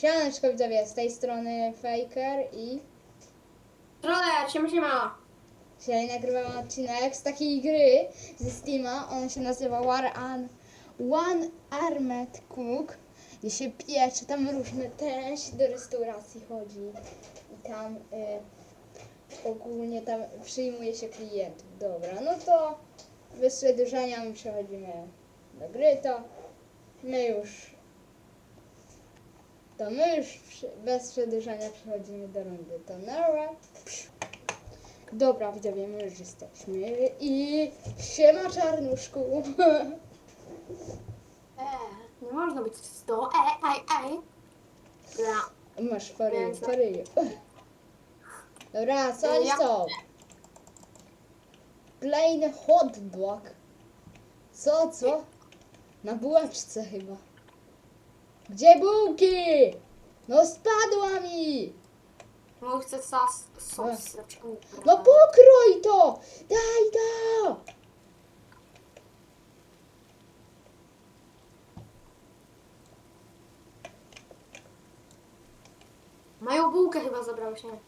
Siemaneczko widzowie, z tej strony Faker i Troller, siema, siema. dzisiaj nagrywam odcinek z takiej gry ze Steama. On się nazywa War An One Armed Cook. Gdzie się piecze, tam różne też do restauracji chodzi. I tam y, ogólnie tam przyjmuje się klientów. Dobra, no to bez przedłużania my przechodzimy do gry, to my już to my już bez przedłużania przechodzimy do rundy. To nara. Dobra, widzowie, my już jesteśmy. I siema czarnuszku. E, nie można być 100. E, ej, ej. Dobra. Masz Więc- faryję. Dobra, co Ja- są? Plain hot dog. Co, co? Na bułeczce chyba. Gdzie bułki? No spadła mi! No chcę sos, sos. No pokrój to! Daj to! Moją bułkę chyba zabrałeś, nie?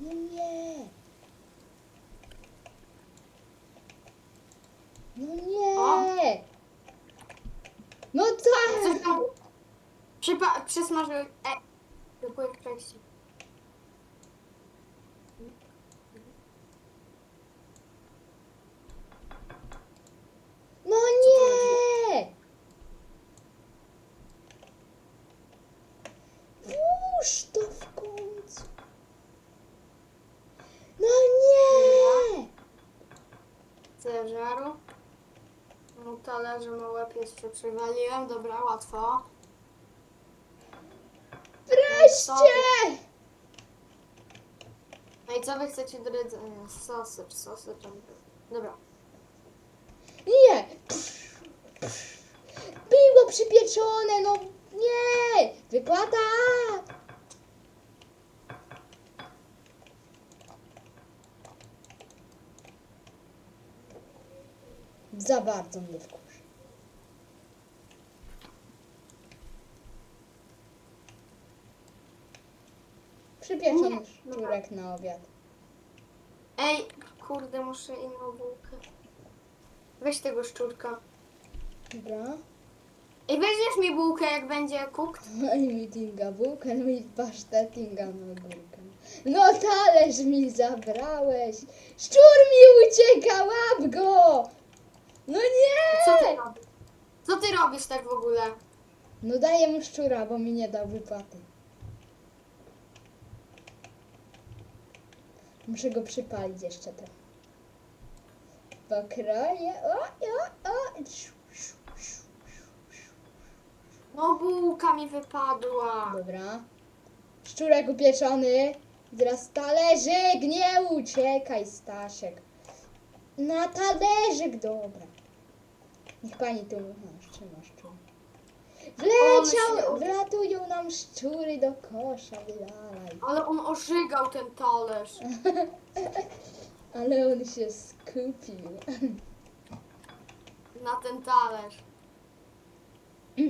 No nie! No nie! No Coś tak! tam przypa- przysmażył. E, dziękuję w przejściu. No nie! Włóż to w końcu! No nie! Zeżaru. No talerze na łeb jeszcze przywaliłem. Dobra, łatwo. Wreszcie! No i co wy chcecie czy sosy tam. Dobra. Nie! Piwo przypieczone, no nie! Wypłata! Za bardzo mnie wkurzy. Przypieczony Nie, szczurek na obiad. Ej, kurde, muszę inną bułkę. Weź tego szczurka. Dobra. Ej, weźmiesz mi bułkę, jak będzie cooked? No i mi tinga bułkę, no i pasztetinga na górkę. No talerz mi zabrałeś! Szczur mi ucieka, łap go! No Co ty nie! robisz? Co ty robisz tak w ogóle? No daję mu szczura, bo mi nie dał wypłaty. Muszę go przypalić jeszcze trochę. Pokroję. O, o, o. No bułka mi wypadła. Dobra. Szczurek upieczony. Teraz talerzyk, nie uciekaj, Stasiek. Na talerzyk, dobra. Niech pani tu no, trzyma szczur. Wleciał, wlatują nam szczury do kosza, wylałaj. Ale on ożygał ten talerz. Ale on się skupił. Na ten talerz.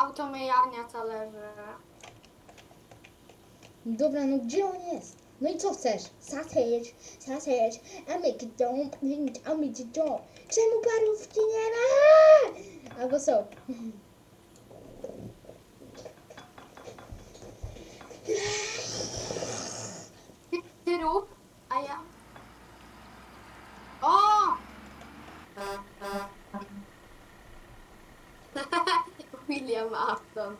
Automyjarnia talerzy. Dobra, no gdzie on jest? No i co chcesz? Sausage, sausage, a make it dump, a make it dump. Czemu parówki nie ma? Albo są. Ty, ty rób, a ja... O! William Afton.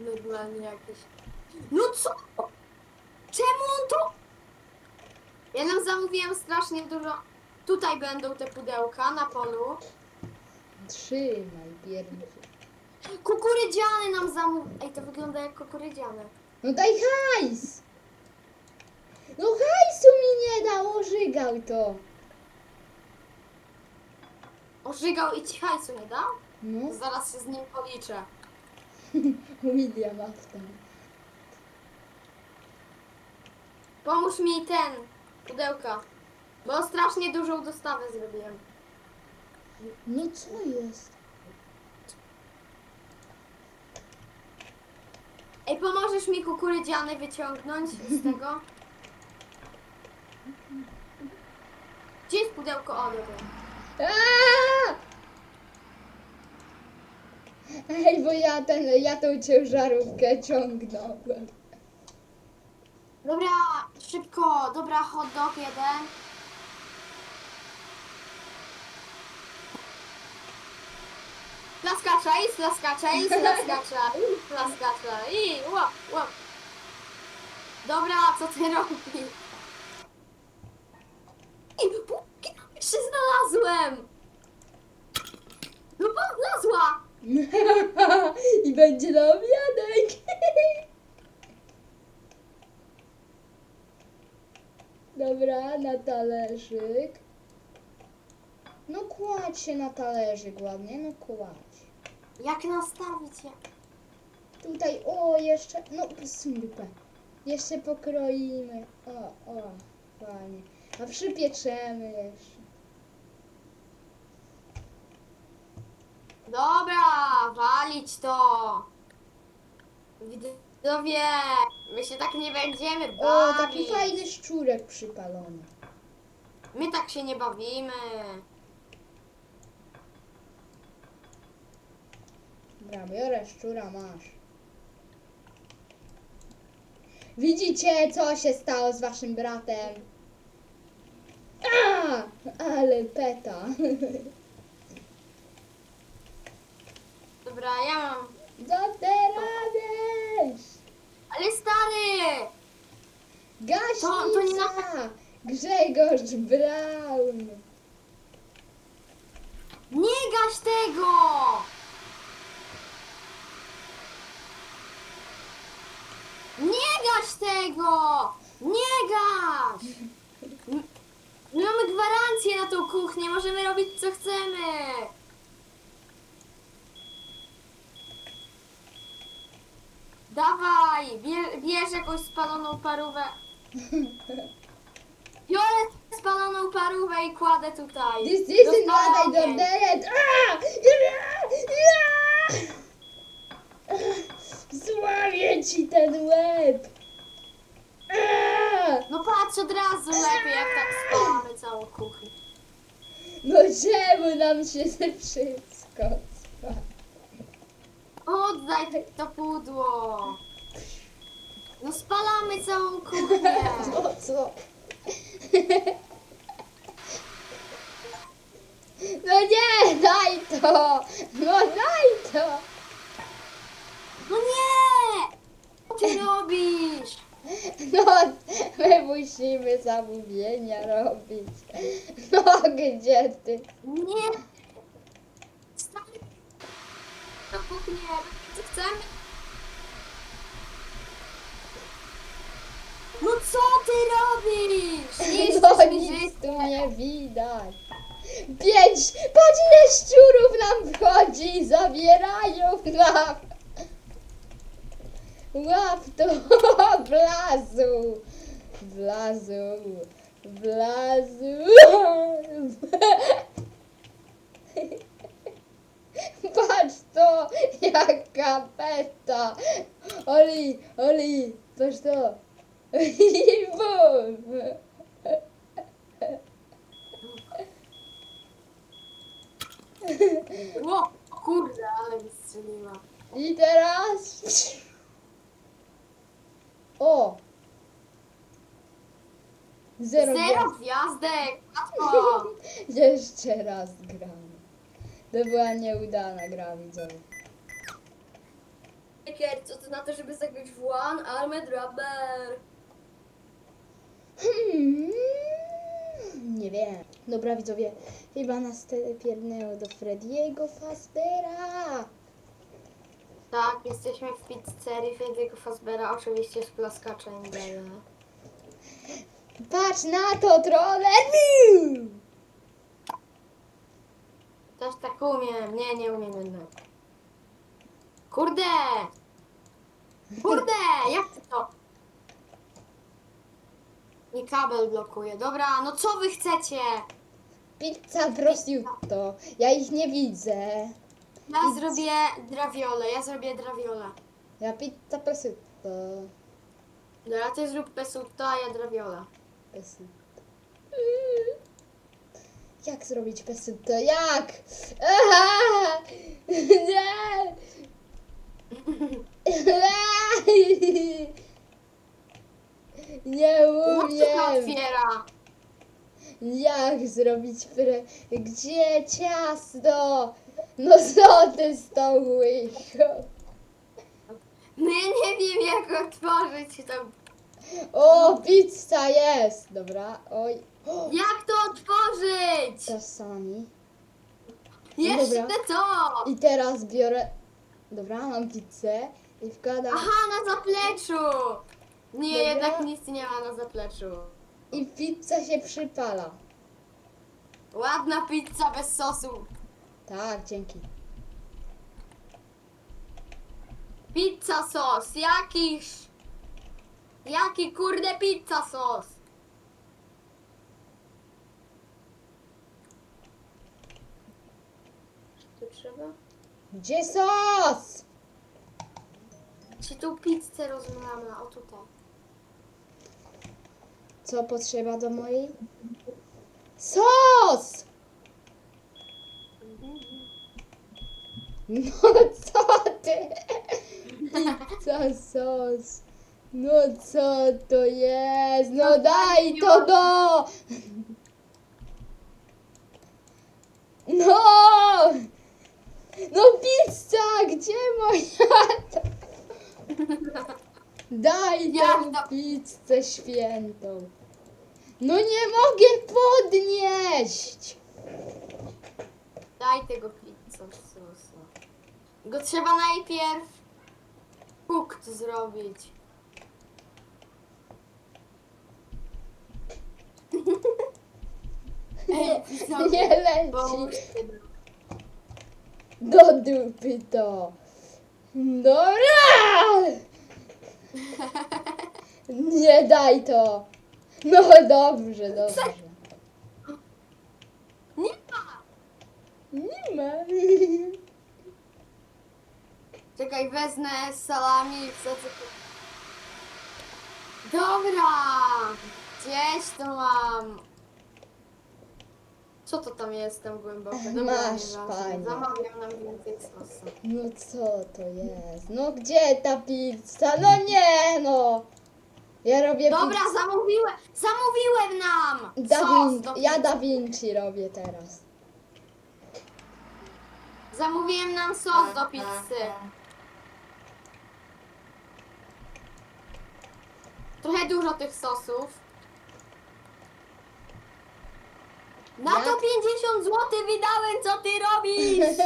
Normalnie jakieś... No co? Czemu on to... Ja nam zamówiłem strasznie dużo... Tutaj będą te pudełka na polu. Trzymaj, pierdolę. Kukurydziany nam zamówił. Ej, to wygląda jak kukurydziane. No daj hajs! No hajsu mi nie dał, ożygał to. Ożygał i ci hajsu nie dał? No, Zaraz się z nim policzę. William Afton. Pomóż mi ten, pudełka. Bo strasznie dużą dostawę zrobiłem. No co jest? Ej, pomożesz mi kukurydziany wyciągnąć z tego? Gdzie jest pudełko? O, dobra. Aaa! Ej, bo ja ten, ja tą ciężarówkę ciągnąłem. Dobra, szybko. Dobra, hot dog jeden. Plaskacza i plaskacza i plaskacza i łap, łap. Dobra, co ty robisz? I póki jeszcze znalazłem! No znalazła! I będzie na obiadek. Dobra, na talerzyk. No kładź się na talerzyk ładnie, no kładź. Jak nastawić je? Tutaj, o, jeszcze, no super. Jeszcze pokroimy. O, o, fajnie. A przypieczemy jeszcze. Dobra, walić to. Widzowie, my się tak nie będziemy bawić. O, taki fajny szczurek przypalony. My tak się nie bawimy. Dobra, biorę szczura, masz. Widzicie, co się stało z waszym bratem? A, ale peta. Dobra, ja mam. Ale stary! To- to nie na- Gaśnica! Grzegorz Braun! Nie gaś tego! Nie gaś tego! Nie gaś! M- My mamy gwarancję na tą kuchnię, możemy robić co chcemy. Dawaj, bie, bierz jakąś spaloną parówę. Biorę spaloną parówę i kładę tutaj. This isn't what I ordered! Ja! Złamię ci ten łeb! A! No patrz od razu lepiej, jak tak spalamy całą kuchnię. No czemu nam się ze wszystko Oddaj to pudło. No spalamy całą kuchnię. No co? No nie, daj to! No daj to! No nie! Co ty robisz? No, my musimy zamówienia robić. No, gdzie ty? Nie! Stary! Do kuchnię. Co chcemy? No co ty robisz? No mi nic tu nie widać. Pięć! Patrz ile szczurów nam wchodzi! Zabierają nam! Łap to! Blazu! Blazu! Blazu! Patrz to! Jaka peta! Oli! Oli! Patrz to! I bum! O kurde, ale mi strzeliła. I teraz. O! Zero, Zero gwiazd. gwiazdek! Łatwo! Jeszcze raz gramy. To była nieudana gra, widzowie. Kier, co ty na to, żeby zagrać w One Armed Robber? Hmm, nie wiem. Dobra, widzowie. Chyba nas te piernęło do Frediego Fazbera. Tak, jesteśmy w pizzerii Freddy'ego Fazbera, oczywiście z plaskaczem. Patrz na to, troller! Też tak umiem. Nie, nie umiem jednak. Kurde! Kurde! Jak to? I kabel blokuje. Dobra, no co wy chcecie? Pizza prosciutto. Ja ich nie widzę. Ja zrobię draviole, ja zrobię draviole. Ja pizza prosciutto. Dobra, ty zrób pesutto, a ja draviole. Prosciutto. Jak zrobić prosciutto? Jak? Aha! Nie! Nie to umiem! otwiera? Jak zrobić pre... Gdzie ciasto? No co ty z tą łyżką? No ja nie wiem jak otworzyć to. O, pizza jest! Dobra, oj. Jak to otworzyć? czasami. Jeszcze dobra. to! I teraz biorę... Dobra, mam pizzę i wkładam... Aha, na zapleczu! Nie, Dobra. jednak nic nie ma na zapleczu. I pizza się przypala. Ładna pizza bez sosu. Tak, dzięki. Pizza sos, jakiś... Jaki kurde pizza sos? Tu trzeba? Gdzie sos? Czy tu pizzę rozmylamy? O tutaj. Co potrzeba do mojej? Sos! No co ty? Pizza sos. No co to jest? No daj to do! No! No pizza, gdzie moja? Daj tę pizzę świętą. No nie mogę podnieść. Daj tego pizza sosa. Go trzeba najpierw cooked zrobić. Ej, Nie leci. nam. Do dupy to. Dobra! Nie daj to. No dobrze, dobrze. Nie ma! Nie ma. Czekaj, wezmę salami i tu. Dobra! Gdzieś to mam. Co to tam jest tam głęboko? Dobra, Masz, panie. Zamawiam nam więcej sosu. No co to jest? No gdzie ta pizza? No nie no. Ja robię Dobra, pizzę. zamówiłem! Zamówiłem nam! Da Sos Vin- do ja. Da Vinci robię teraz. Zamówiłem nam sos do pizzy. Trochę dużo tych sosów. Na to 50 zł wydałem, co ty robisz?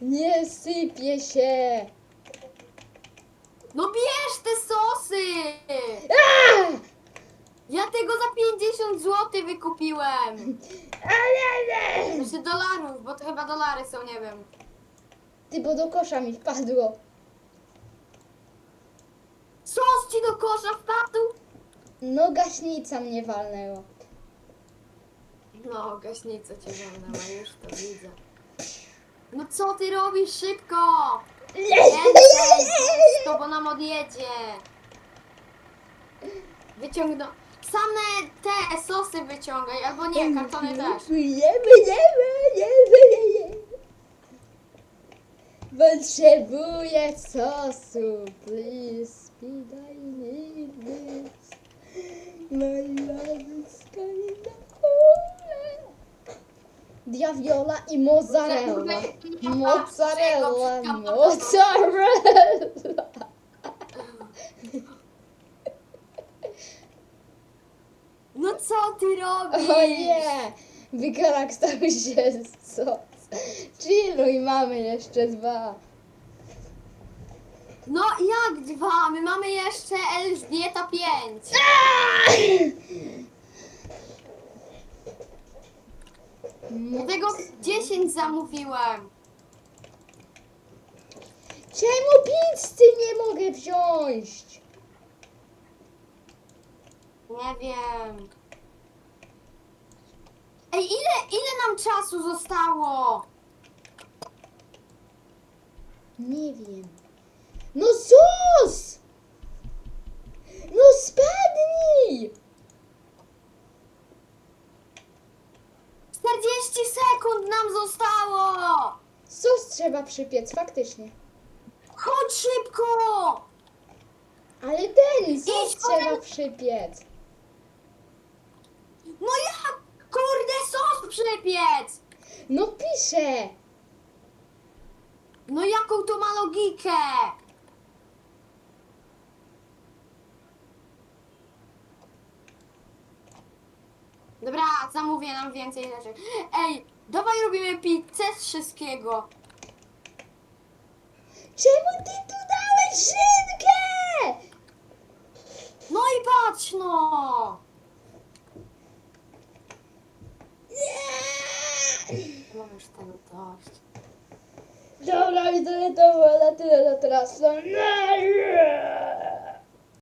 Nie sypie się. No bierz te sosy! A! Ja tego za 50 zł wykupiłem. Znaczy dolarów, bo to chyba dolary są, nie wiem. Ty, bo do kosza mi wpadło. Sos ci do kosza wpadł? No gaśnica mnie walnęła. No, gaśnica cię walnęła, już to widzę. No co ty robisz szybko? Więcej, to bo nam odjedzie. Wyciągnął. Same te sosy wyciągaj, albo nie, kartony też. Jemy, jemy, jemy, jemy. Potrzebuję sosu, please. Speed, I need this. My love is coming down. Diaviola i mozzarella. Mozzarella, mozzarella. No co ty robisz? O nie! Wykaraktał się sos. Chilluj, mamy jeszcze dwa. No jak dwa? My mamy jeszcze Elżbieta 5. Dlatego 10 zamówiłem. Czemu pizzy nie mogę wziąć? Nie wiem. Ej, ile, ile nam czasu zostało? Nie wiem. No sus! No spadnij! 40 sekund nam zostało! Sus trzeba przypiec, faktycznie. Chodź szybko! Ale ten sos Idź, trzeba przypiec. No jak? Kurde, sos przypiec! No piszę! No jaką to ma logikę? Dobra, zamówię nam więcej rzeczy. Ej, dawaj robimy pizzę z wszystkiego. Czemu ty tu dałeś szynkę? No i patrz no! Nie! Mam już tego dość. Dobra, widzowie, to było na tyle na teraz. No, nie!